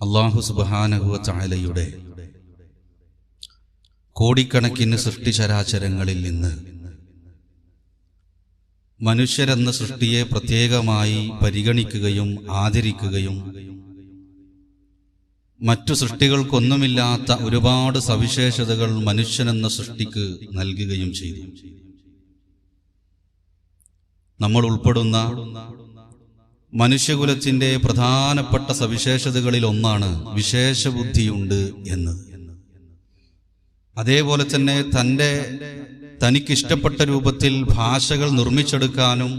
അള്ളാഹു സുബാനഹുവ ചായലയുടെ കോടിക്കണക്കിന് സൃഷ്ടിചരാചരങ്ങളിൽ നിന്ന് മനുഷ്യരെന്ന സൃഷ്ടിയെ പ്രത്യേകമായി പരിഗണിക്കുകയും ആദരിക്കുകയും മറ്റു സൃഷ്ടികൾക്കൊന്നുമില്ലാത്ത ഒരുപാട് സവിശേഷതകൾ മനുഷ്യനെന്ന സൃഷ്ടിക്ക് നൽകുകയും ചെയ്തു. നമ്മൾ ഉൾപ്പെടുന്ന മനുഷ്യകുലത്തിന്റെ പ്രധാനപ്പെട്ട സവിശേഷതകളിൽ ഒന്നാണ് വിശേഷ ബുദ്ധിയുണ്ട് എന്നത്. അതേപോലെ തന്നെ തന്റെ തനിക്കിഷ്ടപ്പെട്ട രൂപത്തിൽ ഭാഷകൾ നിർമ്മിച്ചെടുക്കാനും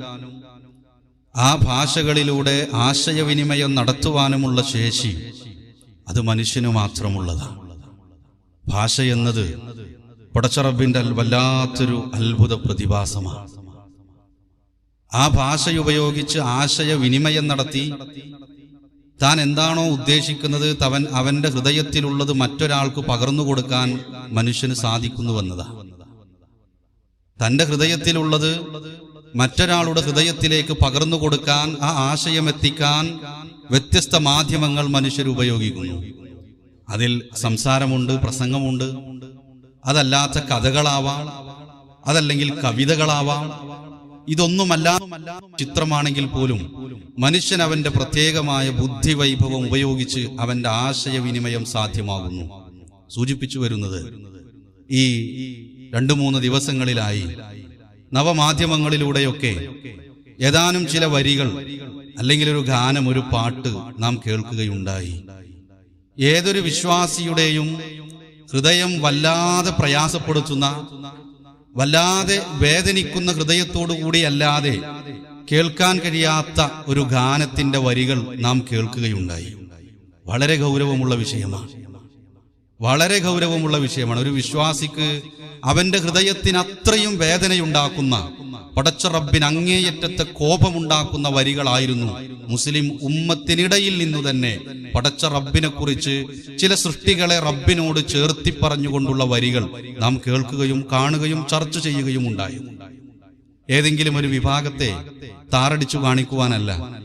ആ ഭാഷകളിലൂടെ ആശയവിനിമയം നടത്തുവാനുമുള്ള ശേഷി അത് മനുഷ്യന് മാത്രമുള്ളതാണ്. ഭാഷ എന്നത് പടച്ചറബിന്റെ വല്ലാത്തൊരു അത്ഭുത പ്രതിഭാസമാണ്. ആ ഭാഷ ഉപയോഗിച്ച് ആശയവിനിമയം നടത്തി. താൻ എന്താണോ ഉദ്ദേശിക്കുന്നത് തവൻ അവന്റെ ഹൃദയത്തിലുള്ളത് മറ്റൊരാൾക്ക് പകർന്നു കൊടുക്കാൻ മനുഷ്യന് സാധിക്കുന്നു എന്നതാ തന്റെ ഹൃദയത്തിലുള്ളത് മറ്റൊരാളുടെ ഹൃദയത്തിലേക്ക് പകർന്നു കൊടുക്കാൻ ആ ആശയം എത്തിക്കാൻ വ്യത്യസ്ത മാധ്യമങ്ങൾ മനുഷ്യർ ഉപയോഗിക്കുന്നു. അതിൽ സംസാരമുണ്ട് പ്രസംഗമുണ്ട്. അതല്ലാത്ത കഥകളാവാം അതല്ലെങ്കിൽ കവിതകളാവാം ഇതൊന്നുമല്ല ചിത്രമാണെങ്കിൽ പോലും മനുഷ്യൻ അവന്റെ പ്രത്യേകമായ ബുദ്ധി വൈഭവം ഉപയോഗിച്ച് അവന്റെ ആശയവിനിമയം സാധ്യമാകുന്നു. സൂചിപ്പിച്ചു വരുന്നത് ഈ രണ്ടു മൂന്ന് ദിവസങ്ങളിലായി നവമാധ്യമങ്ങളിലൂടെയൊക്കെ ഏതാനും ചില വരികൾ അല്ലെങ്കിൽ ഒരു ഗാനം ഒരു പാട്ട് നാം കേൾക്കുകയുണ്ടായി. ഏതൊരു വിശ്വാസിയുടെയും ഹൃദയം വല്ലാതെ പ്രയാസപ്പെടുത്തുന്ന വല്ലാതെ വേദനിക്കുന്ന ഹൃദയത്തോടു കൂടി അല്ലാതെ കേൾക്കാൻ കഴിയാത്ത ഒരു ഗാനത്തിന്റെ വരികൾ നാം കേൾക്കുകയുണ്ടായി. വളരെ ഗൗരവമുള്ള വിഷയമാണ്. വളരെ ഗൗരവമുള്ള വിഷയമാണ്. ഒരു വിശ്വാസിക്ക് അവന്റെ ഹൃദയത്തിന് അത്രയും വേദനയുണ്ടാക്കുന്ന പടച്ച റബ്ബിന് അങ്ങേയറ്റത്തെ കോപമുണ്ടാക്കുന്ന വരികളായിരുന്നു. മുസ്ലിം ഉമ്മത്തിനിടയിൽ നിന്നു തന്നെ പടച്ച റബ്ബിനെ കുറിച്ച് ചില സൃഷ്ടികളെ റബ്ബിനോട് ചേർത്തി പറഞ്ഞുകൊണ്ടുള്ള വരികൾ നാം കേൾക്കുകയും കാണുകയും ചർച്ച ചെയ്യുകയും ഉണ്ടായി. ഏതെങ്കിലും ഒരു വിഭാഗത്തെ താറടിച്ചു കാണിക്കുവാനല്ല.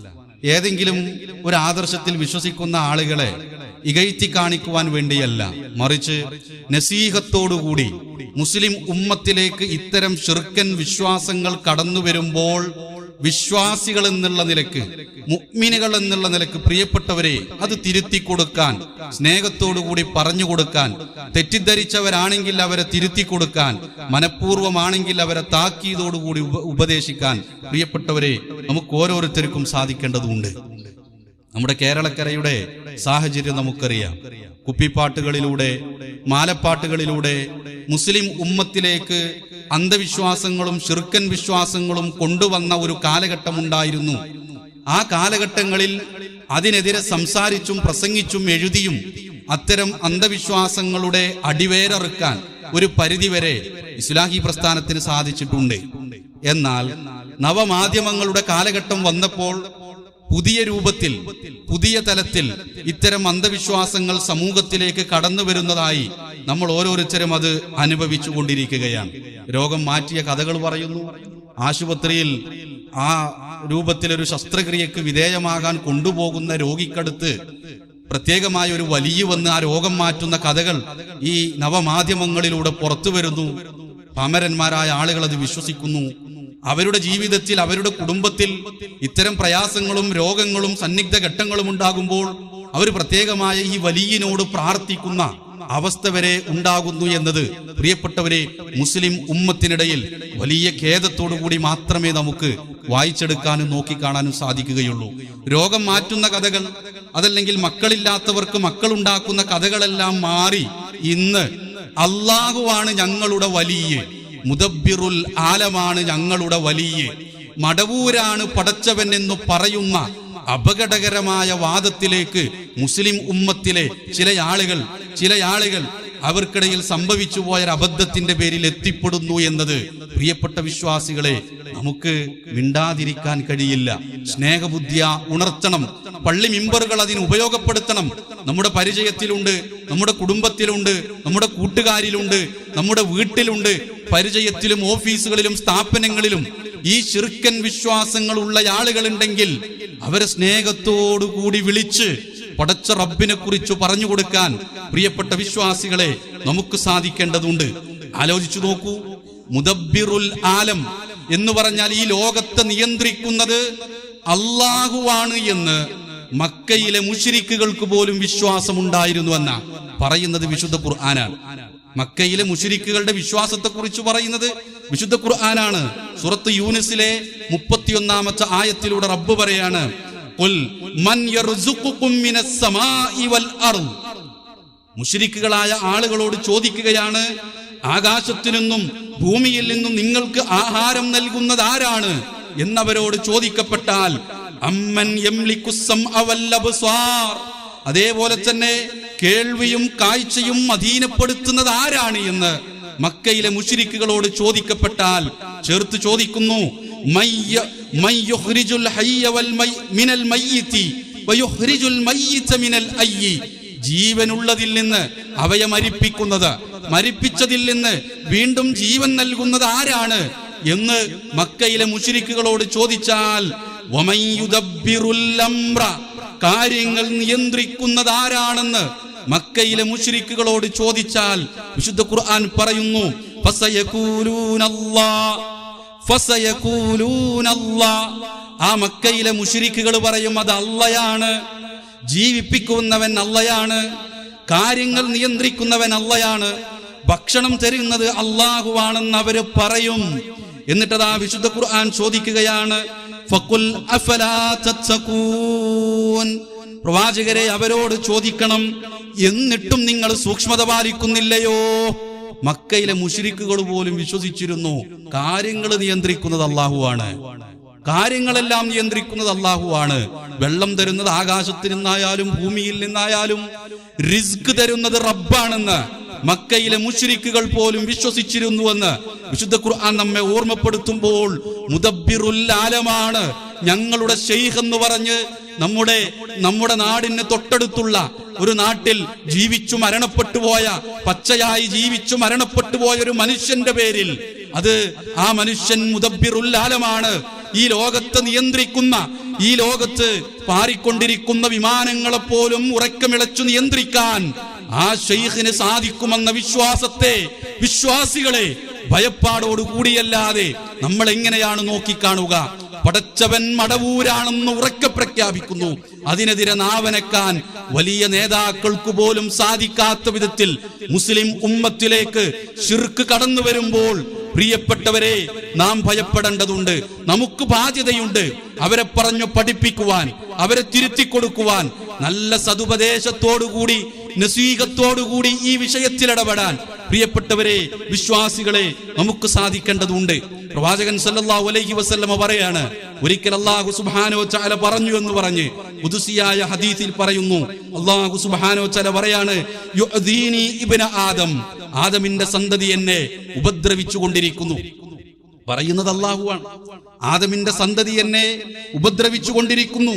ഏതെങ്കിലും ഒരു ആദർശത്തിൽ വിശ്വസിക്കുന്ന ആളുകളെ ഇകഴ്ത്തി കാണിക്കുവാൻ വേണ്ടിയല്ല. മറിച്ച് നസീഹത്തോടുകൂടി മുസ്ലിം ഉമ്മത്തിലേക്ക് ഇത്തരം ഷിർക്കൻ വിശ്വാസങ്ങൾ കടന്നു വരുമ്പോൾ വിശ്വാസികൾ എന്നുള്ള നിലയ്ക്ക് മുഗ്മിനുകൾ എന്നുള്ള നിലയ്ക്ക് പ്രിയപ്പെട്ടവരെ അത് തിരുത്തി കൊടുക്കാൻ സ്നേഹത്തോടുകൂടി പറഞ്ഞു കൊടുക്കാൻ തെറ്റിദ്ധരിച്ചവരാണെങ്കിൽ അവരെ തിരുത്തി കൊടുക്കാൻ മനഃപൂർവമാണെങ്കിൽ അവരെ താക്കീതോടുകൂടി ഉപ ഉപദേശിക്കാൻ പ്രിയപ്പെട്ടവരെ നമുക്ക് ഓരോരുത്തർക്കും സാധിക്കേണ്ടതുണ്ട്. നമ്മുടെ കേരളക്കരയുടെ സാഹചര്യം നമുക്കറിയാം. കുപ്പിപ്പാട്ടുകളിലൂടെ മാലപ്പാട്ടുകളിലൂടെ മുസ്ലിം ഉമ്മത്തിലേക്ക് അന്ധവിശ്വാസങ്ങളും ഷിർക്കൻ വിശ്വാസങ്ങളും കൊണ്ടുവന്ന ഒരു കാലഘട്ടമുണ്ടായിരുന്നു. ആ കാലഘട്ടങ്ങളിൽ അതിനെതിരെ സംസാരിച്ചും പ്രസംഗിച്ചും എഴുതിയും അത്തരം അന്ധവിശ്വാസങ്ങളുടെ അടിവേരറുക്കാൻ ഒരു പരിധിവരെ ഇസ്ലാഹി പ്രസ്ഥാനത്തിന് സാധിച്ചിട്ടുണ്ട്. എന്നാൽ നവമാധ്യമങ്ങളുടെ കാലഘട്ടം വന്നപ്പോൾ പുതിയ രൂപത്തിൽ പുതിയ തലത്തിൽ ഇത്തരം അന്ധവിശ്വാസങ്ങൾ സമൂഹത്തിലേക്ക് കടന്നു വരുന്നതായി നമ്മൾ ഓരോരുത്തരും അത് അനുഭവിച്ചു കൊണ്ടിരിക്കുകയാണ് രോഗം മാറ്റിയ കഥകൾ പറയുന്നു. ആശുപത്രിയിൽ ആ രൂപത്തിൽ ഒരു ശസ്ത്രക്രിയക്ക് വിധേയമാകാൻ കൊണ്ടുപോകുന്ന രോഗിക്കടുത്ത് പ്രത്യേകമായ ഒരു വലിയ വന്ന് ആ രോഗം മാറ്റുന്ന കഥകൾ ഈ നവമാധ്യമങ്ങളിലൂടെ പുറത്തു വരുന്നു. പാമരന്മാരായ ആളുകൾ അത് വിശ്വസിക്കുന്നു. അവരുടെ ജീവിതത്തിൽ അവരുടെ കുടുംബത്തിൽ ഇത്തരം പ്രയാസങ്ങളും രോഗങ്ങളും സന്നിഗ്ധ ഘട്ടങ്ങളും ഉണ്ടാകുമ്പോൾ അവർ പ്രത്യേകമായ ഈ വലിയനോട് പ്രാർത്ഥിക്കുന്ന അവസ്ഥ വരെ ഉണ്ടാകുന്നു എന്നത് പ്രിയപ്പെട്ടവരെ മുസ്ലിം ഉമ്മത്തിനിടയിൽ വലിയ ഖേദത്തോടു കൂടി മാത്രമേ നമുക്ക് വായിച്ചെടുക്കാനും നോക്കിക്കാണാനും സാധിക്കുകയുള്ളൂ. രോഗം മാറ്റുന്ന കഥകൾ അതല്ലെങ്കിൽ മക്കളില്ലാത്തവർക്ക് മക്കളുണ്ടാക്കുന്ന കഥകളെല്ലാം മാറി ഇന്ന് അള്ളാഹുവാണ് ഞങ്ങളുടെ വലിയ. മുദബിറുൽ ആലമാണ് ഞങ്ങളുടെ വലിയ. മടവൂരാണ് പടച്ചവൻ എന്ന് പറയുന്ന അപകടകരമായ വാദത്തിലേക്ക് മുസ്ലിം ഉമ്മത്തിലെ ചില ആളുകൾ ചില ആളുകൾ അവർക്കിടയിൽ സംഭവിച്ചു പോയ അബദ്ധത്തിന്റെ പേരിൽ എത്തിപ്പെടുന്നു എന്നത് പ്രിയപ്പെട്ട വിശ്വാസികളെ നമുക്ക് മിണ്ടാതിരിക്കാൻ കഴിയില്ല. സ്നേഹബുദ്ധിയ ഉണർത്തണം. പള്ളി മിമ്പറുകൾ അതിന് ഉപയോഗപ്പെടുത്തണം. നമ്മുടെ പരിചയത്തിലുണ്ട് നമ്മുടെ കുടുംബത്തിലുണ്ട് നമ്മുടെ കൂട്ടുകാരിലുണ്ട് നമ്മുടെ വീട്ടിലുണ്ട് പരിചയത്തിലും ഓഫീസുകളിലും സ്ഥാപനങ്ങളിലും ഈ ശിർക്കൻ വിശ്വാസങ്ങൾ ഉള്ള ആളുകളുണ്ടെങ്കിൽ അവരെ സ്നേഹത്തോടു കൂടി വിളിച്ച് പടച്ച റബ്ബിനെ കുറിച്ച് പറഞ്ഞു കൊടുക്കാൻ പ്രിയപ്പെട്ട വിശ്വാസികളെ നമുക്ക് സാധിക്കേണ്ടതുണ്ട്. ആലോചിച്ചു നോക്കൂ. മുദബിറുൽ ആലം എന്ന് പറഞ്ഞാൽ ഈ ലോകത്തെ നിയന്ത്രിക്കുന്നത് അള്ളാഹുവാണ് എന്ന് മക്കയിലെ മുഷിരിക്കുകൾക്ക് പോലും വിശ്വാസമുണ്ടായിരുന്നു എന്ന പറയുന്നത് വിശുദ്ധ ഖുർആനാണ്. മക്കയിലെ മുഷിരിക്കുകളുടെ വിശ്വാസത്തെ കുറിച്ച് പറയുന്നത് വിശുദ്ധ ഖുർആനാണ്. സുറത്ത് യൂനിസിലെ മുപ്പത്തിയൊന്നാമത്തെ ആയത്തിലൂടെ റബ്ബ് പറയാണ് "ഖുൽ മൻ യർസുഖുകും മിനസ് സമാഇ വൽ അർദ്. മുഷിരിക്കുകളായ ആളുകളോട് ചോദിക്കുകയാണ് ആകാശത്തു നിന്നും ഭൂമിയിൽ നിന്നും നിങ്ങൾക്ക് ആഹാരം നൽകുന്നത് ആരാണ് എന്നവരോട് ചോദിക്കപ്പെട്ടാൽ അമ്മൻ. അതേപോലെ തന്നെ കേൾവിയും കാഴ്ചയും അധീനപ്പെടുത്തുന്നത് ആരാണ് എന്ന് മക്കയിലെ മുഷിരിക്കുകളോട് ചോദിക്കപ്പെട്ടാൽ ചേർത്ത് ചോദിക്കുന്നു ജീവനുള്ളതിൽ നിന്ന് അവയെ മരിപ്പിക്കുന്നത് മരിപ്പിച്ചതിൽ നിന്ന് വീണ്ടും ജീവൻ നൽകുന്നത് ആരാണ് എന്ന് മക്കയിലെ മുഷിരിക്കുകളോട് ചോദിച്ചാൽ കാര്യങ്ങൾ നിയന്ത്രിക്കുന്നത് ആരാണെന്ന് മക്കയിലെ മുഷിരിക്കുകളോട് ചോദിച്ചാൽ വിശുദ്ധ ഖുർആൻ പറയുന്നു ആ മക്കയിലെ മുഷിരിക്കുകൾ പറയും അത് അള്ളയാണ് ജീവിപ്പിക്കുന്നവൻ അള്ളയാണ് കാര്യങ്ങൾ നിയന്ത്രിക്കുന്നവൻ അള്ളയാണ്. ഭക്ഷണം തരുന്നത് അള്ളാഹുവാണെന്ന് അവർ പറയും. എന്നിട്ടത് ആ വിശുദ്ധ ഖുർആൻ ചോദിക്കുകയാണ് പ്രവാചകരെ അവരോട് ചോദിക്കണം എന്നിട്ടും നിങ്ങൾ സൂക്ഷ്മത പാലിക്കുന്നില്ലയോ? മക്കയിലെ മുഷിരിക്കുകൾ പോലും വിശ്വസിച്ചിരുന്നു കാര്യങ്ങൾ നിയന്ത്രിക്കുന്നത് അള്ളാഹുവാണ് കാര്യങ്ങളെല്ലാം നിയന്ത്രിക്കുന്നത് അള്ളാഹുവാണ് വെള്ളം തരുന്നത് ആകാശത്തിൽ നിന്നായാലും ഭൂമിയിൽ നിന്നായാലും റിസ്ക് തരുന്നത് റബ്ബാണെന്ന്. മക്കയിലെ മുഷരിക്കുകൾ പോലും വിശ്വസിച്ചിരുന്നുവെന്ന് വിശുദ്ധ ഖുർആൻ നമ്മെ ഓർമ്മപ്പെടുത്തുമ്പോൾ മുദബ്ബിറുൽ ആലമാണ് ഞങ്ങളുടെ ഷെയ്ഖ് എന്ന് പറഞ്ഞ് നമ്മുടെ നമ്മുടെ നാടിന് തൊട്ടടുത്തുള്ള ഒരു നാട്ടിൽ ജീവിച്ചു മരണപ്പെട്ടു പോയ പച്ചയായി ജീവിച്ചു മരണപ്പെട്ടു പോയ ഒരു മനുഷ്യന്റെ പേരിൽ അത് ആ മനുഷ്യൻ മുദബ്ബിറുൽ ആലമാണ്. ഈ ലോകത്തെ നിയന്ത്രിക്കുന്ന ഈ ലോകത്ത് പാറിക്കൊണ്ടിരിക്കുന്ന വിമാനങ്ങളെ പോലും ഉറക്കമിളച്ചു നിയന്ത്രിക്കാൻ ആ ഷെയ്ഖിന് സാധിക്കുമെന്ന വിശ്വാസത്തെ വിശ്വാസികളെ ഭയപ്പാടോട് കൂടിയല്ലാതെ നമ്മൾ എങ്ങനെയാണ് നോക്കിക്കാണുക? പടച്ചവൻ മടവൂരാണെന്ന് ഉറക്കെ പ്രഖ്യാപിക്കുന്നു. അതിനെതിരെ നാവനക്കാൻ വലിയ നേതാക്കൾക്ക് പോലും സാധിക്കാത്ത വിധത്തിൽ മുസ്ലിം ഉമ്മത്തിലേക്ക് ശിർക്ക് കടന്നു വരുമ്പോൾ പ്രിയപ്പെട്ടവരെ നാം ഭയപ്പെടേണ്ടതുണ്ട്. നമുക്ക് ബാധ്യതയുണ്ട് അവരെ പറഞ്ഞു പഠിപ്പിക്കുവാൻ അവരെ തിരുത്തി കൊടുക്കുവാൻ നല്ല സതുപദേശത്തോടുകൂടി നസീകത്തോടുകൂടി ഈ വിഷയത്തിൽ ഇടപെടാൻ പ്രിയപ്പെട്ടവരെ വിശ്വാസികളെ നമുക്ക് സാധിക്കേണ്ടതുണ്ട്. പ്രവാചകൻ സല്ലല്ലാഹു അലൈഹി വസല്ലമ പറയാണ് ഒരിക്കൽ അള്ളാഹു സുബ്ഹാനഹു ചാല പറഞ്ഞു എന്ന് പറഞ്ഞ് ഉദുസിയായ ഹദീസിൽ പറയുന്നു. അള്ളാഹു സുബ്ഹാനഹു ചാല പറയാണ് ഇബ്ന ആദം ആദമിന്റെ സന്തതി എന്നെ ഉപദ്രവിച്ചു കൊണ്ടിരിക്കുന്നു പറയുന്നത് അള്ളാഹുവാണ് ആദമിന്റെ സന്തതി എന്നെ ഉപദ്രവിച്ചു കൊണ്ടിരിക്കുന്നു.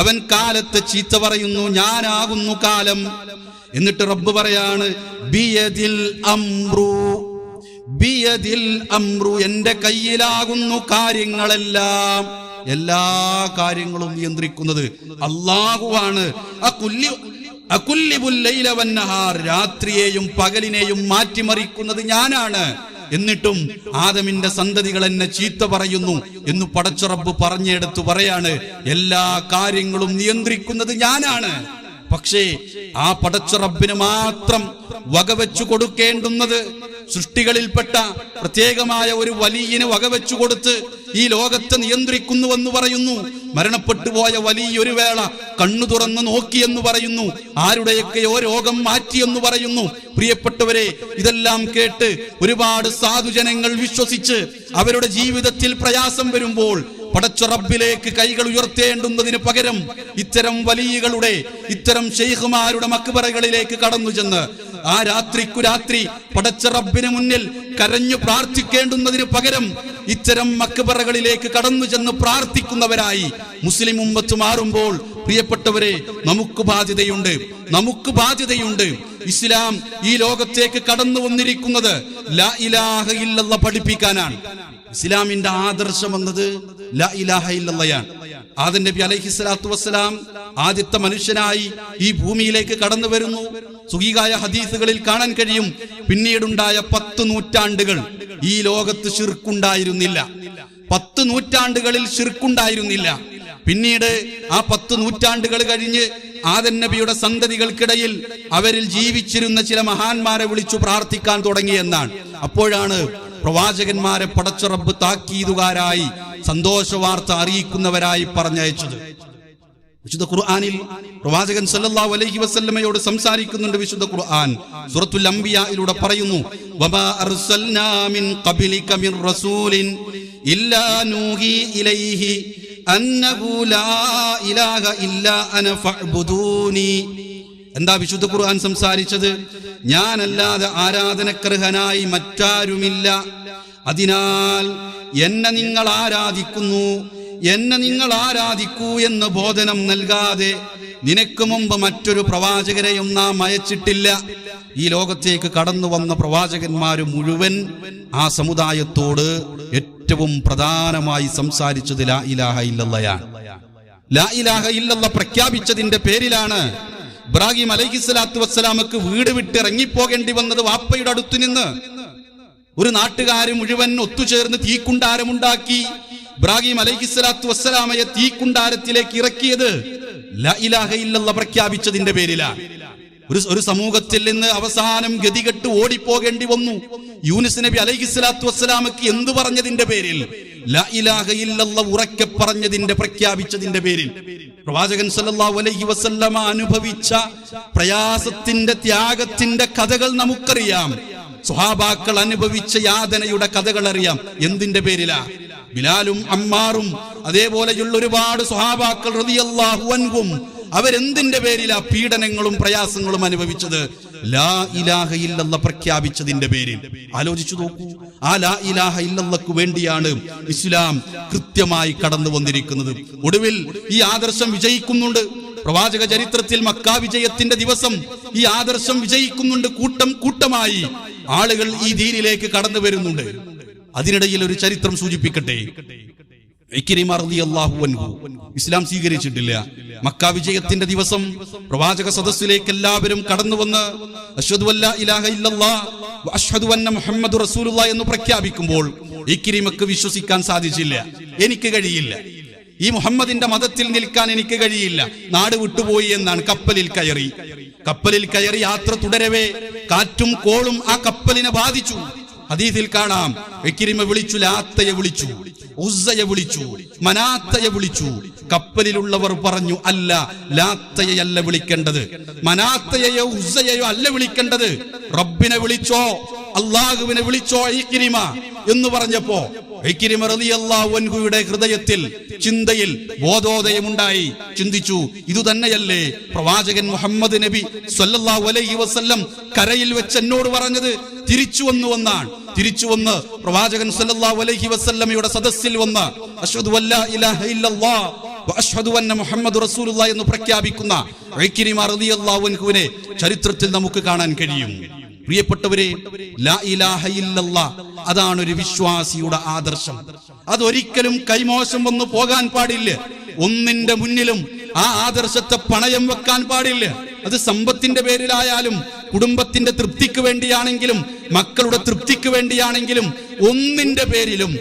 അവൻ കാലത്തെ ചീത്ത പറയുന്നു ഞാനാകുന്നു കാലം. എന്നിട്ട് റബ്ബ് പറയാണ് ബിയദിൽ അംറു. ബിയദിൽ അംറു എന്റെ കയ്യിലാകുന്നു കാര്യങ്ങളെല്ലാം. എല്ലാ കാര്യങ്ങളും നിയന്ത്രിക്കുന്നത് അള്ളാഹുവാണ് രാത്രിയെയും പകലിനെയും മാറ്റിമറിക്കുന്നത് ഞാനാണ്. എന്നിട്ടും ആദമിന്റെ സന്തതികൾ എന്നെ ചീത്ത പറയുന്നു എന്ന് പടച്ചുറപ്പ് പറഞ്ഞെടുത്തു പറയാണ് എല്ലാ കാര്യങ്ങളും നിയന്ത്രിക്കുന്നത് ഞാനാണ്. പക്ഷേ ആ പടച്ചുറബിന് മാത്രം വകവെച്ചു കൊടുക്കേണ്ടുന്നത് സൃഷ്ടികളിൽപ്പെട്ട പ്രത്യേകമായ ഒരു വലിയന് വകവെച്ചു കൊടുത്ത് ഈ ലോകത്തെ നിയന്ത്രിക്കുന്നുവെന്ന് പറയുന്നു. മരണപ്പെട്ടു പോയ വലിയൊരു വേള കണ്ണു തുറന്ന് നോക്കിയെന്ന് പറയുന്നു. ആരുടെയൊക്കെയോ രോഗം മാറ്റിയെന്ന് പറയുന്നു. പ്രിയപ്പെട്ടവരെ ഇതെല്ലാം കേട്ട് ഒരുപാട് സാധുജനങ്ങൾ വിശ്വസിച്ച് അവരുടെ ജീവിതത്തിൽ പ്രയാസം വരുമ്പോൾ പടച്ച റബ്ബിലേക്ക് കൈകൾ ഉയർത്തേണ്ടുന്നതിന് പകരം ഇത്തരം വലിയകളുടെ ഇത്തരം ഷെയ്ഖുമാരുടെ മക്ബറകളിലേക്ക് കടന്നു ചെന്ന് ആ രാത്രിക്കു രാത്രി പടച്ച റബ്ബിന് മുന്നിൽ കരഞ്ഞു പ്രാർത്ഥിക്കേണ്ടുന്നതിന് പകരം ഇത്തരം മക്ബറകളിലേക്ക് കടന്നു ചെന്ന് പ്രാർത്ഥിക്കുന്നവരായി മുസ്ലിം ഉമ്മത്ത് മാറുമ്പോൾ പ്രിയപ്പെട്ടവരെ നമുക്ക് ബാധ്യതയുണ്ട് നമുക്ക് ബാധ്യതയുണ്ട്. ഇസ്ലാം ഈ ലോകത്തേക്ക് കടന്നു വന്നിരിക്കുന്നത് പഠിപ്പിക്കാനാണ്. ഇസ്ലാമിന്റെ ആദർശം എന്നത് ലാ ഇലാഹ നബി അലൈഹി സ്വലാത്തു വസ്സലാം ആദ്യത്തെ മനുഷ്യനായി ഈ ഭൂമിയിലേക്ക് കടന്നു വരുന്നു. സുഖീകായ ഹദീസുകളിൽ കാണാൻ കഴിയും. പിന്നീടുണ്ടായ പത്ത് നൂറ്റാണ്ടുകൾ ഈ ലോകത്ത് ശിർക്കുണ്ടായിരുന്നില്ല. പത്ത് നൂറ്റാണ്ടുകളിൽ ശിർക്കുണ്ടായിരുന്നില്ല. പിന്നീട് ആ പത്ത് നൂറ്റാണ്ടുകൾ കഴിഞ്ഞ് ആദൻ നബിയുടെ സന്തതികൾക്കിടയിൽ അവരിൽ ജീവിച്ചിരുന്ന ചില മഹാന്മാരെ വിളിച്ചു പ്രാർത്ഥിക്കാൻ തുടങ്ങിയെന്നാണ് അപ്പോഴാണ് പ്രവാചകന്മാരെ പടച്ചുറബ് താക്കീതുകാരായി സന്തോഷ വാർത്ത അറിയിക്കുന്നവരായി പറഞ്ഞയച്ചത്. വിശുദ്ധ ഖുർആാനിൽ പ്രവാചകൻ സല്ലാ അലൈഹി വസല്ലമയോട് സംസാരിക്കുന്നുണ്ട് വിശുദ്ധ ഖുർആൻ. സൂറത്തുൽ അംബിയയിലൂടെ പറയുന്നു എന്താ വിശുദ്ധ ഖുർആൻ സംസാരിച്ചത്? ഞാനല്ലാതെ ആരാധനക്കർഹനായി മറ്റാരുമില്ല. അതിനാൽ എന്നെ നിങ്ങൾ ആരാധിക്കുന്നു എന്നെ നിങ്ങൾ ആരാധിക്കൂ എന്ന് ബോധനം നൽകാതെ നിനക്ക് മുമ്പ് മറ്റൊരു പ്രവാചകരെയും നാം അയച്ചിട്ടില്ല. ഈ ലോകത്തേക്ക് കടന്നു വന്ന പ്രവാചകന്മാര് മുഴുവൻ ആ സമുദായത്തോട് ഏറ്റവും പ്രധാനമായി സംസാരിച്ചത് ലാ ഇലാഹ ഇല്ലല്ലയാണ്. ലാ ഇലാഹ ഇല്ലല്ല പ്രഖ്യാപിച്ചതിന്റെ പേരിലാണ് ഇബ്രാഹിം അലൈഹിസ്സലാത്തു വസ്സലാമക്ക് വീട് വിട്ട് ഇറങ്ങിപ്പോകേണ്ടി വന്നത് വാപ്പയുടെ അടുത്തു നിന്ന് ഒരു നാട്ടുകാര് മുഴുവൻ ഒത്തുചേർന്ന് തീക്കുണ്ടാരമുണ്ടാക്കി ഇബ്രാഹിം അലൈഹിസ്സലാത്തു വസ്സലാമയെ തീക്കുണ്ടാരത്തിലേക്ക് ഇറക്കിയത് ലാ ഇലാഹ ഇല്ലല്ല പ്രഖ്യാപിച്ചതിന്റെ പേരിലാണ് ഒരു ഒരു സമൂഹത്തിൽ നിന്ന് അവസാനം ഗതികെട്ട് ഓടിപ്പോകേണ്ടി വന്നു. യൂനിസ് നബി അലൈഹിസ്സലാത്തു വസ്സലാമക്ക് എന്തു പറഞ്ഞതിന്റെ പേരിൽ? ഉറക്കെ പറഞ്ഞതിന്റെ പ്രഖ്യാപിച്ചതിന്റെ പേരിൽ. പ്രവാചകൻ സല്ലല്ലാഹു അലൈഹി വസല്ലമ അനുഭവിച്ച പ്രയാസത്തിന്റെ ത്യാഗത്തിന്റെ കഥകൾ നമുക്കറിയാം. സ്വഹാബാക്കൾ അനുഭവിച്ച യാതനയുടെ കഥകൾ അറിയാം എന്തിന്റെ പേരിലാ? ബിലാലും അമ്മാറും അതേപോലെയുള്ള ഒരുപാട് സ്വഹാബാക്കൾ റളിയല്ലാഹു അൻഹും. അവരെന്തിന്റെ പേരിലാ പീഡനങ്ങളും പ്രയാസങ്ങളും അനുഭവിച്ചത്? ലാ ഇലാഹ ഇല്ലെന്ന പ്രഖ്യാപിച്ചതിന്റെ പേരിൽ. ആലോചിച്ചു നോക്കൂ. ആ ലാ ഇലാഹ ഇല്ലല്ലക്ക് വേണ്ടിയാണ് ഇസ്ലാം കൃത്യമായി കടന്നു വന്നിരിക്കുന്നത് ഒടുവിൽ ഈ ആദർശം വിജയിക്കുന്നുണ്ട്. പ്രവാചക ചരിത്രത്തിൽ മക്ക വിജയത്തിന്റെ ദിവസം ഈ ആദർശം വിജയിക്കുന്നുണ്ട് കൂട്ടം കൂട്ടമായി. ആളുകൾ ഈ ദീനിലേക്ക് കടന്നു വരുന്നുണ്ട്. അതിനിടയിൽ ഒരു ചരിത്രം സൂചിപ്പിക്കട്ടെ. ഇസ്ലാം സ്വീകരിച്ചിട്ടില്ല. മക്ക വിജയത്തിന്റെ ദിവസം പ്രവാചക സദസ്സിലേക്ക് എല്ലാവരും കടന്നു വന്ന് മുഹമ്മദ് റസൂലുള്ള എന്ന് പ്രഖ്യാപിക്കുമ്പോൾ ഇക്കിരിമക്ക് വിശ്വസിക്കാൻ സാധിച്ചില്ല. എനിക്ക് കഴിയില്ല. ഈ മുഹമ്മദിന്റെ മതത്തിൽ നിൽക്കാൻ എനിക്ക് കഴിയില്ല. നാട് വിട്ടുപോയി എന്നാണ് കപ്പലിൽ കയറി. കപ്പലിൽ കയറി യാത്ര തുടരവേ. കാറ്റും കോളും ആ കപ്പലിനെ ബാധിച്ചു. അതീതിൽ കാണാം. എക്കിരിമ വിളിച്ചു ലാത്തയെ വിളിച്ചു ഉസ്സയെ വിളിച്ചു മനാത്തയെ വിളിച്ചു. കപ്പലിലുള്ളവർ പറഞ്ഞു അല്ല ലാത്തയല്ല വിളിക്കേണ്ടത്. മനാത്തയെയോ ഉസ്സയെയോ അല്ല വിളിക്കേണ്ടത്. റബ്ബിനെ വിളിച്ചോ അള്ളാഹുവിനെ വിളിച്ചോ ഈ കിരിമ എന്ന് പറഞ്ഞപ്പോ അൻഹുയുടെ ഹൃദയത്തിൽ ചിന്തയിൽ ബോധോദയമുണ്ടായി. ചിന്തിച്ചു ഇതുതന്നെയല്ലേ പ്രവാചകൻ മുഹമ്മദ് നബി സല്ലല്ലാഹു അലൈഹി വസല്ലം കരയിൽ വെച്ച് എന്നോട് പറഞ്ഞത് തിരിച്ചു വന്നു വന്നാണ് തിരിച്ചു വന്ന് പ്രവാചകൻ സല്ലല്ലാഹു അലൈഹി വസല്ലമയുടെ സദസ്സിൽ വന്ന് അഷ്ഹദു അല്ലാ ഇലാഹ ഇല്ലല്ലാഹ് വ അഷ്ഹദു അന്ന മുഹമ്മദ് റസൂലുള്ളാഹി എന്ന് പ്രഖ്യാപിക്കുന്ന റളിയല്ലാഹു അൻഹുവിനെ ചരിത്രത്തിൽ നമുക്ക് കാണാൻ കഴിയും. പ്രിയപ്പെട്ടവരെ അതാണ് ഒരു വിശ്വാസിയുടെ ആദർശം. അതൊരിക്കലും കൈമോശം വന്നു പോകാൻ പാടില്ല. ഒന്നിന്റെ മുന്നിലും ആ ആദർശത്തെ പണയം വെക്കാൻ പാടില്ല. അത് സമ്പത്തിന്റെ പേരിലായാലും കുടുംബത്തിന്റെ തൃപ്തിക്ക് വേണ്ടിയാണെങ്കിലും മക്കളുടെ തൃപ്തിക്ക് വേണ്ടിയാണെങ്കിലും ഒന്നിന്റെ പേരിലും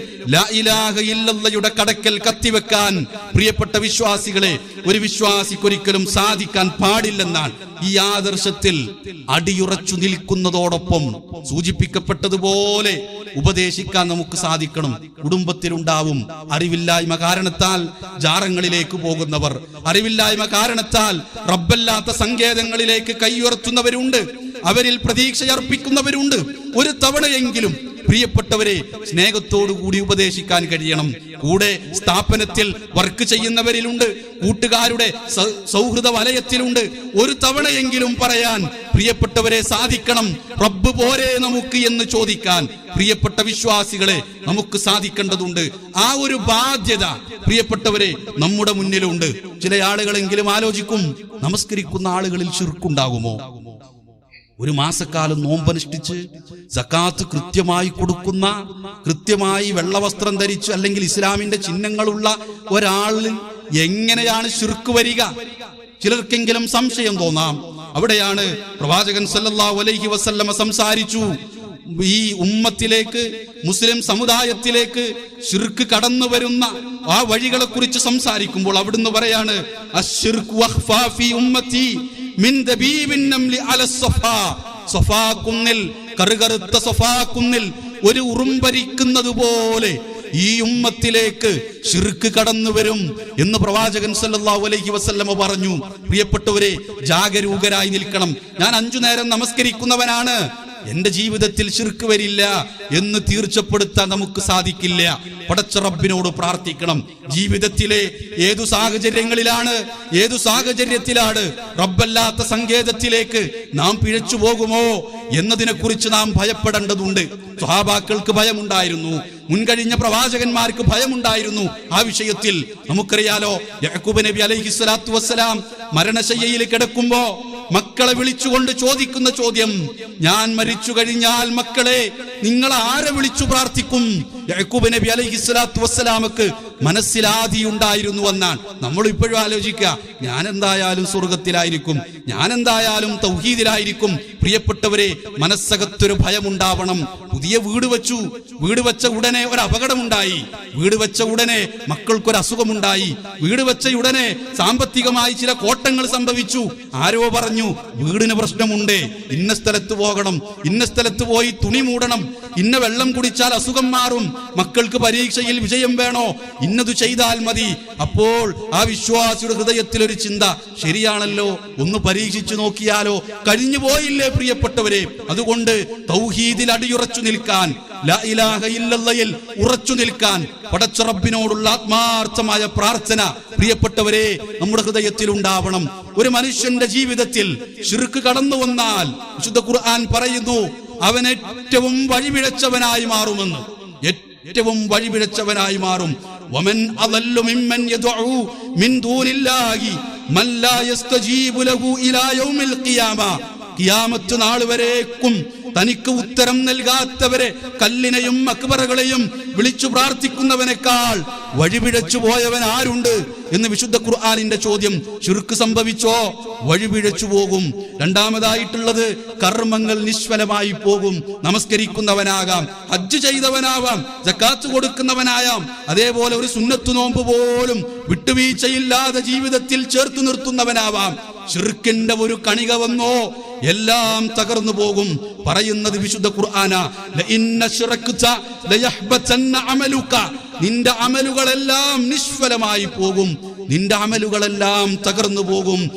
ഇല്ലല്ലയുടെ കടക്കൽ കത്തിവെക്കാൻ പ്രിയപ്പെട്ട വിശ്വാസികളെ ഒരു വിശ്വാസിക്കൊരിക്കലും സാധിക്കാൻ പാടില്ലെന്നാണ് ഈ ആദർശത്തിൽ അടിയുറച്ചു നിൽക്കുന്നതോടൊപ്പം സൂചിപ്പിക്കപ്പെട്ടതുപോലെ ഉപദേശിക്കാൻ നമുക്ക് സാധിക്കണം. കുടുംബത്തിലുണ്ടാവും അറിവില്ലായ്മ കാരണത്താൽ ജാറങ്ങളിലേക്ക് പോകുന്നവർ. അറിവില്ലായ്മ കാരണത്താൽ റബ്ബല്ലാത്ത സങ്കേതങ്ങളിലേക്ക് കൈയുയർത്തുന്നവരുണ്ട്. അവരിൽ പ്രതീക്ഷയർപ്പിക്കുന്നവരുണ്ട്. ഒരു തവണയെങ്കിലും പ്രിയപ്പെട്ടവരെ സ്നേഹത്തോടു കൂടി ഉപദേശിക്കാൻ കഴിയണം. കൂടെ സ്ഥാപനത്തിൽ വർക്ക് ചെയ്യുന്നവരിലുണ്ട്. കൂട്ടുകാരുടെ സൗഹൃദ വലയത്തിലുണ്ട്. ഒരു തവണയെങ്കിലും പറയാൻ പ്രിയപ്പെട്ടവരെ സാധിക്കണം. റബ്ബ് പോരെ നമുക്ക് എന്ന് ചോദിക്കാൻ പ്രിയപ്പെട്ട വിശ്വാസികളെ നമുക്ക് സാധിക്കേണ്ടതുണ്ട്. ആ ഒരു ബാധ്യത പ്രിയപ്പെട്ടവരെ നമ്മുടെ മുന്നിലുണ്ട്. ചില ആളുകളെങ്കിലും ആലോചിക്കും നമസ്കരിക്കുന്ന ആളുകളിൽ ചുരുക്കുണ്ടാകുമോ ഒരു മാസക്കാലം നോമ്പനുഷ്ഠിച്ച് സക്കാത്ത് കൃത്യമായി കൊടുക്കുന്ന കൃത്യമായി വെള്ളവസ്ത്രം ധരിച്ചു അല്ലെങ്കിൽ ഇസ്ലാമിന്റെ ചിഹ്നങ്ങളുള്ള ഒരാളിൽ എങ്ങനെയാണ് ശിർക്ക് വരിക? ചിലർക്കെങ്കിലും സംശയം തോന്നാം. അവിടെയാണ് പ്രവാചകൻ സല്ലല്ലാഹു അലൈഹി വസല്ലമ സംസാരിച്ചു. ഈ ഉമ്മത്തിലേക്ക് മുസ്ലിം സമുദായത്തിലേക്ക് ശിർക്ക് കടന്നു വരുന്ന ആ വഴികളെ കുറിച്ച് സംസാരിക്കുമ്പോൾ അവിടുന്ന് പറയാണ് മിൻ കറുകറുത്ത സൊഫാ കുന്നിൽ ഒരു ഉറുമ്പരിക്കുന്നത് പോലെ ഈ ഉമ്മത്തിലേക്ക് ഷിർക്ക് കടന്നു വരും എന്ന് പ്രവാചകൻ സല്ലല്ലാഹു അലൈഹി വസല്ലമ പറഞ്ഞു. പ്രിയപ്പെട്ടവരെ ജാഗരൂകരായി നിൽക്കണം. ഞാൻ അഞ്ചു നേരം നമസ്കരിക്കുന്നവനാണ്. എന്റെ ജീവിതത്തിൽ ശിർക്ക് വരില്ല എന്ന് തീർച്ചപ്പെടുത്താൻ നമുക്ക് സാധിക്കില്ല. പടച്ച റബ്ബിനോട് പ്രാർത്ഥിക്കണം. ജീവിതത്തിലെ ഏതു സാഹചര്യങ്ങളിലാണ് ഏതു സാഹചര്യത്തിലാണ് റബ്ബല്ലാത്ത സങ്കേതത്തിലേക്ക് നാം പിഴച്ചു പോകുമോ എന്നതിനെ കുറിച്ച് നാം ഭയപ്പെടേണ്ടതുണ്ട്. സ്വഹാബാക്കൾക്ക് ഭയമുണ്ടായിരുന്നു. മുൻകഴിഞ്ഞ പ്രവാചകന്മാർക്ക് ഭയമുണ്ടായിരുന്നു. ആ വിഷയത്തിൽ നമുക്കറിയാലോ യാക്കൂബ് നബി അലൈഹി സ്വലാത്തു വസ്സലാം മരണശയ്യയിൽ കിടക്കുമ്പോ മക്കളെ വിളിച്ചുകൊണ്ട് ചോദിക്കുന്ന ചോദ്യം ഞാൻ മരിച്ചു കഴിഞ്ഞാൽ മക്കളെ നിങ്ങൾ ആരെ വിളിച്ചു പ്രാർത്ഥിക്കും? യഹക്കൂബ് നബി അലൈഹി സ്വലാത്തു വസ്സലാമക്ക് മനസ്സിലാതി ഉണ്ടായിരുന്നു എന്നാണ് നമ്മൾ ഇപ്പോഴും ആലോചിക്കുക ഞാൻ എന്തായാലും സ്വർഗത്തിലായിരിക്കും ഞാൻ എന്തായാലും തൗഹീദിലായിരിക്കും. പ്രിയപ്പെട്ടവരെ മനസ്സകത്തൊരു ഭയമുണ്ടാവണം. പുതിയ വീട് വെച്ചു. വീട് വെച്ച ഉടനെ ഒരു അപകടമുണ്ടായി. വീട് വെച്ച ഉടനെ മക്കൾക്കൊരു അസുഖമുണ്ടായി. വീട് വെച്ച ഉടനെ സാമ്പത്തികമായി ചില കോട്ടങ്ങൾ സംഭവിച്ചു. ആരോ പറഞ്ഞു വീടിന് പ്രശ്നമുണ്ട്. ഇന്ന സ്ഥലത്ത് പോകണം. ഇന്ന സ്ഥലത്ത് പോയി തുണി മൂടണം. ഇന്ന വെള്ളം കുടിച്ചാൽ അസുഖം മാറും. മക്കൾക്ക് പരീക്ഷയിൽ വിജയം വേണോ? ഇന്നത് ചെയ്താൽ മതി. അപ്പോൾ ആ വിശ്വാസിയുടെ ഹൃദയത്തിൽ ഒരു ചിന്ത ശരിയാണല്ലോ ഒന്ന് പരീക്ഷിച്ചു നോക്കിയാലോ. കഴിഞ്ഞു പോയില്ലേ പ്രിയപ്പെട്ടവരെ? അതുകൊണ്ട് തൗഹീദിൽ അടിയുറച്ചു നിൽക്കാൻ ിൽ ഉറച്ചു നിൽക്കാൻ പടച്ചുറപ്പിനോടുള്ള ആത്മാർത്ഥമായ പ്രാർത്ഥന പ്രിയപ്പെട്ടവരെ നമ്മുടെ ഹൃദയത്തിൽ ഉണ്ടാവണം. ഒരു മനുഷ്യന്റെ ജീവിതത്തിൽ ശിർക്ക് കടന്നു വന്നാൽ വിശുദ്ധ ഖുർആൻ പറയുന്നു അവൻ ഏറ്റവും വഴിപിഴച്ചവനായി മാറുമെന്ന്. ഏറ്റവും വഴിപിഴച്ചവനായി മാറും. തനിക്ക് ഉത്തരം നൽകാത്തവരെ കല്ലിനെയും അക്ബറുകളെയും വിളിച്ചു പ്രാർത്ഥിക്കുന്നവനേക്കാൾ വഴിപിഴച്ചു പോയവൻ ആരുണ്ട്? എന്ന് വിശുദ്ധ ഖുർആാനിന്റെ ചോദ്യം ചുരുക്ക് സംഭവിച്ചോ? വഴിപിഴച്ചു പോകും. രണ്ടാമതായിട്ടുള്ളത് കർമ്മങ്ങൾ നിഷ്ഫലമായി പോകും. നമസ്കരിക്കുന്നവനാകാം ഹജ്ജ് ചെയ്തവനാവാം ജക്കാത്ത് കൊടുക്കുന്നവനായാം. അതേപോലെ ഒരു സുന്നത്തു നോമ്പ് പോലും വിട്ടുവീഴ്ചയില്ലാതെ ജീവിതത്തിൽ ചേർത്ത് നിർത്തുന്നവനാവാം. ഷിർക്കിന്റെ ഒരു കണിക വന്നോ? എല്ലാം തകർന്നു പോകും. പറയുന്നത് വിശുദ്ധ ഖുർആന നിന്റെ അമലുകളെല്ലാം നിഷ്ഫലമായി പോകും. നിന്റെ അമലുകളെല്ലാം തകർന്നു പോകും.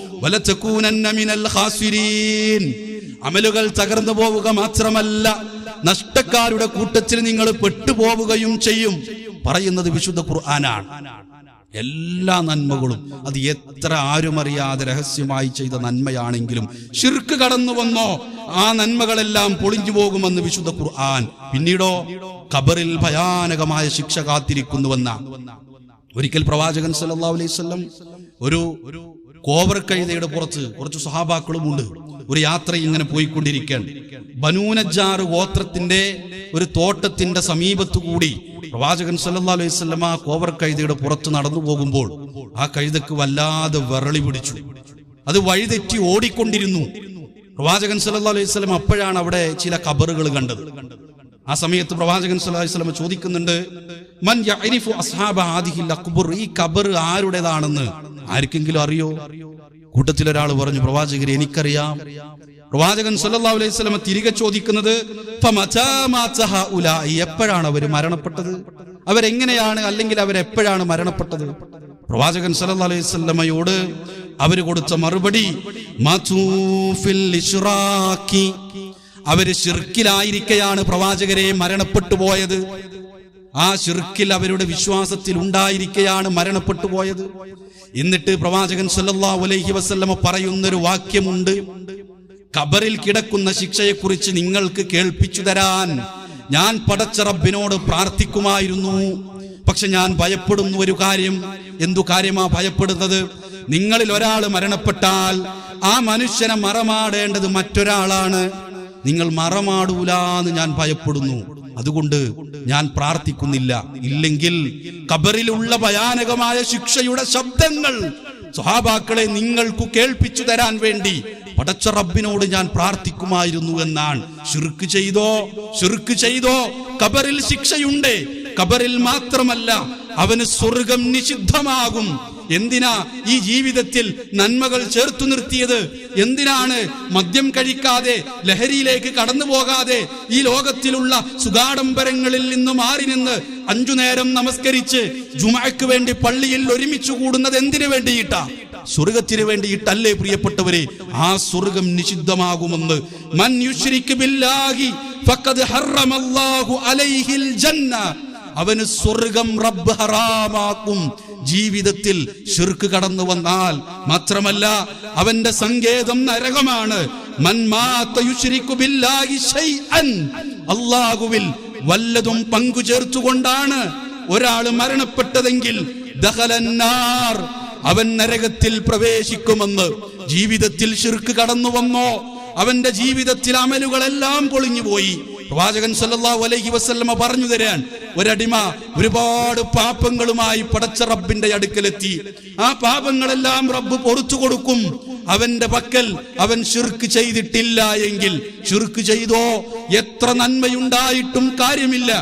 അമലുകൾ തകർന്നു പോവുക മാത്രമല്ല നഷ്ടക്കാരുടെ കൂട്ടത്തിൽ നിങ്ങൾ പെട്ടുപോവുകയും ചെയ്യും. പറയുന്നത് വിശുദ്ധ ഖുർആനാണ്. എല്ലാ നന്മകളും. അത് എത്ര ആരുമറിയാതെ രഹസ്യമായി ചെയ്ത നന്മയാണെങ്കിലും ഷിർക്ക് കടന്നു വന്നോ ആ നന്മകളെല്ലാം പൊളിഞ്ഞു പോകുമെന്ന് വിശുദ്ധ ഖുർആൻ പിന്നീടോ ഖബറിൽ ഭയാനകമായ ശിക്ഷ കാത്തിരിക്കുന്നുവെന്ന. ഒരിക്കൽ പ്രവാചകൻ സല്ലല്ലാഹു അലൈഹി വസല്ലം ഒരു കോവർ കഴുതയുടെ പുറത്ത് കുറച്ച് സഹാബാക്കളുമുണ്ട് ഒരു യാത്ര ഇങ്ങനെ പോയിക്കൊണ്ടിരിക്കുകയാണ്. ബനൂനജാർ ഗോത്രത്തിന്റെ ഒരു തോട്ടത്തിന്റെ സമീപത്തു കൂടി പ്രവാചകൻ സല്ലാ അലൈഹി വസല്ലം ആ കോവർ കഴുതയുടെ പുറത്ത് നടന്നു പോകുമ്പോൾ ആ കഴുതക്ക് വല്ലാതെ വിറളി പിടിച്ചു. അത് വഴിതെറ്റി ഓടിക്കൊണ്ടിരുന്നു. പ്രവാചകൻ സല്ലാ അലൈഹി സ്വലം അപ്പോഴാണ് അവിടെ ചില കബറുകൾ കണ്ടത്. ആ സമയത്ത് പ്രവാചകൻ സല്ലല്ലാഹു അലൈഹി ചോദിക്കുന്നുണ്ട് മൻ യഅരിഫു അസ്ഹാബ അക്ബർ? ഈ കബർ ആരുടേതാണെന്ന് ആർക്കെങ്കിലും അറിയോ? കൂട്ടത്തിൽ ഒരാൾ പറഞ്ഞു പ്രവാചകരെ എനിക്കറിയാം. പ്രവാചകൻ സല്ലല്ലാഹു അലൈഹി തിരികെ ചോദിക്കുന്നത് എപ്പോഴാണ് അവർ മരണപ്പെട്ടത്? അവരെങ്ങനെയാണ് അല്ലെങ്കിൽ അവരെപ്പോഴാണ് മരണപ്പെട്ടത്? പ്രവാചകൻ സല്ലല്ലാഹു അലൈഹി വസല്ലമയോട് കൊടുത്ത മറുപടി അവർ ഷിർക്കിലായിരിക്കെയാണ് പ്രവാചകരെ മരണപ്പെട്ടു പോയത്. ആ ഷിർക്കിൽ അവരുടെ വിശ്വാസത്തിൽ ഉണ്ടായിരിക്കെയാണ് മരണപ്പെട്ടു പോയത്. എന്നിട്ട് പ്രവാചകൻ സല്ലാ അലൈഹി വസല്ലമ പറയുന്നൊരു വാക്യമുണ്ട്. കബറിൽ കിടക്കുന്ന ശിക്ഷയെക്കുറിച്ച് നിങ്ങൾക്ക് കേൾപ്പിച്ചു തരാൻ ഞാൻ പടച്ച റബ്ബിനോട് പ്രാർത്ഥിക്കുമായിരുന്നു. പക്ഷെ ഞാൻ ഭയപ്പെടുന്ന ഒരു കാര്യം. എന്തു കാര്യമാ ഭയപ്പെടുന്നത്? നിങ്ങളിൽ ഒരാൾ മരണപ്പെട്ടാൽ ആ മനുഷ്യനെ മറമാടേണ്ടത് മറ്റൊരാളാണ്. നിങ്ങൾ മറമാടൂല എന്ന് ഞാൻ ഭയപ്പെടുന്നു. അതുകൊണ്ട് ഞാൻ പ്രാർത്ഥിക്കുന്നില്ല. ഇല്ലെങ്കിൽ കബറിലുള്ള ഭയാനകമായ ശിക്ഷയുടെ ശബ്ദങ്ങൾ സ്വഹാബാക്കളെ നിങ്ങൾക്ക് കേൾപ്പിച്ചു തരാൻ വേണ്ടി പടച്ച റബ്ബിനോട് ഞാൻ പ്രാർത്ഥിക്കുമായിരുന്നു എന്നാണ്. ഷിർക്ക് ചെയ്തോ? ഷിർക്ക് ചെയ്തോ? കബറിൽ ശിക്ഷയുണ്ട്. കബറിൽ മാത്രമല്ല അവന് സ്വർഗം നിഷിദ്ധമാകും. എന്തിനാ ഈ ജീവിതത്തിൽ നന്മകൾ ചേർത്തു നിർത്തിയത്? എന്തിനാണ് മദ്യം കഴിക്കാതെ ലഹരിയിലേക്ക് കടന്നു പോകാതെ ഈ ലോകത്തിലുള്ള സുഗാഡംബരങ്ങളിൽ നിന്ന് മാറി നിന്ന് അഞ്ചു നേരം നമസ്കരിച്ച് ജുമാക്ക് വേണ്ടി പള്ളിയിൽ ഒരുമിച്ച് കൂടുന്നത് എന്തിനു വേണ്ടിയിട്ടാ? സ്വർഗത്തിന് വേണ്ടിയിട്ടല്ലേ പ്രിയപ്പെട്ടവരെ ആ സ്വർഗം നിഷിദ്ധമാകുമെന്ന്. മൻ യുശ്രിക്ക് ബില്ലാഹി ഫഖദ് ഹറമല്ലാഹു അലൈഹിൽ ജന്ന. അവന് സ്വർഗം റബ്ബ് ഹറാമാക്കും. ജീവിതത്തിൽ ഷിർക്ക് കടന്നു വന്നാൽ മാത്രമല്ല അവന്റെ സങ്കേതം നരകമാണ്. അള്ളാഹുവിൽ വല്ലതും പങ്കു ചേർത്തുകൊണ്ടാണ് ഒരാൾ മരണപ്പെട്ടതെങ്കിൽ അവൻ നരകത്തിൽ പ്രവേശിക്കുമെന്ന്. ജീവിതത്തിൽ ഷിർക്ക് കടന്നു വന്നോ? അവന്റെ ജീവിതത്തിൽ അമലുകളെല്ലാം പൊളിഞ്ഞുപോയി. പ്രവാചകൻ സല്ലല്ലാഹു അലൈഹി വസല്ലമ പറഞ്ഞു തരാൻ ഒരടിമ ഒരുപാട് പാപങ്ങളുമായി പടച്ച റബ്ബിന്റെ അടുക്കലെത്തി. ആ പാപങ്ങളെല്ലാം റബ്ബ് പൊറുത്തു കൊടുക്കും. അവന്റെ പക്കൽ അവൻ ശിർക്ക് ചെയ്തിട്ടില്ല എങ്കിൽ ശിർക്ക് ചെയ്തോ? എത്ര നന്മയുണ്ടായിട്ടും കാര്യമില്ല.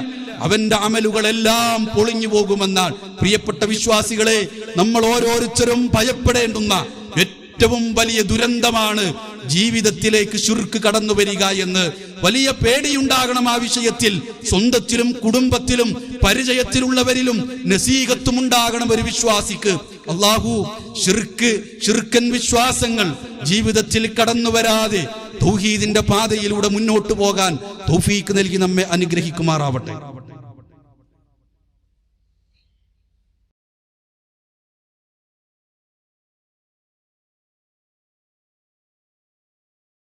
അവന്റെ അമലുകളെല്ലാം പൊളിഞ്ഞു പോകുമെന്നാണ്. പ്രിയപ്പെട്ട വിശ്വാസികളെ നമ്മൾ ഓരോരുത്തരും ഭയപ്പെടേണ്ടുന്ന ഏറ്റവും വലിയ ദുരന്തമാണ് ജീവിതത്തിലേക്ക് ശുർക്ക് കടന്നു വരിക എന്ന്. വലിയ പേടിയുണ്ടാകണം ആ വിഷയത്തിൽ. സ്വന്തത്തിലും കുടുംബത്തിലും പരിചയത്തിലുള്ളവരിലും നസീകത്തും ഉണ്ടാകണം ഒരു വിശ്വാസിക്ക്. അള്ളാഹു ഷിർക്ക് ഷിർക്കൻ വിശ്വാസങ്ങൾ ജീവിതത്തിൽ കടന്നു വരാതെ തൗഹീദിന്റെ പാതയിലൂടെ മുന്നോട്ട് പോകാൻ തൗഫീക്ക് നൽകി നമ്മെ അനുഗ്രഹിക്കുമാറാവട്ടെ.